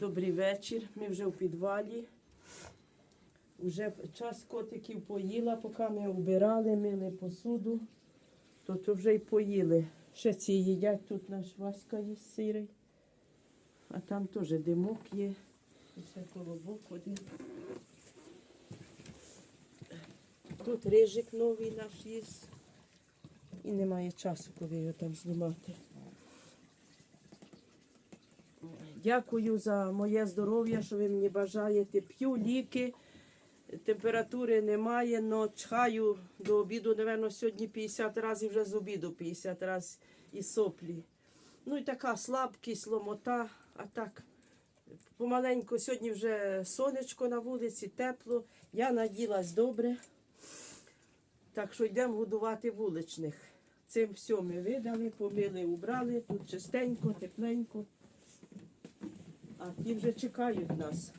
Добрий вечір. Ми вже в підвалі. Уже час котиків поїла, поки ми убирали, мили посуду, то, то вже й поїли. Ще ці їдять, тут наш Васька є сирий. А там теж димок є. І ще колобок один. Тут рижик новий наш є. І немає часу, коли його там знімати. Дякую за моє здоров'я, що ви мені бажаєте. П'ю ліки, температури немає, але чхаю до обіду, напевно, сьогодні 50 разів вже з обіду 50 разів і соплі. Ну і така слабкість, ломота, а так помаленьку сьогодні вже сонечко на вулиці, тепло. Я наділась добре. Так що йдемо годувати вуличних. Цим все ми видали, помили, убрали, тут чистенько, тепленько. Ті вже чекають нас.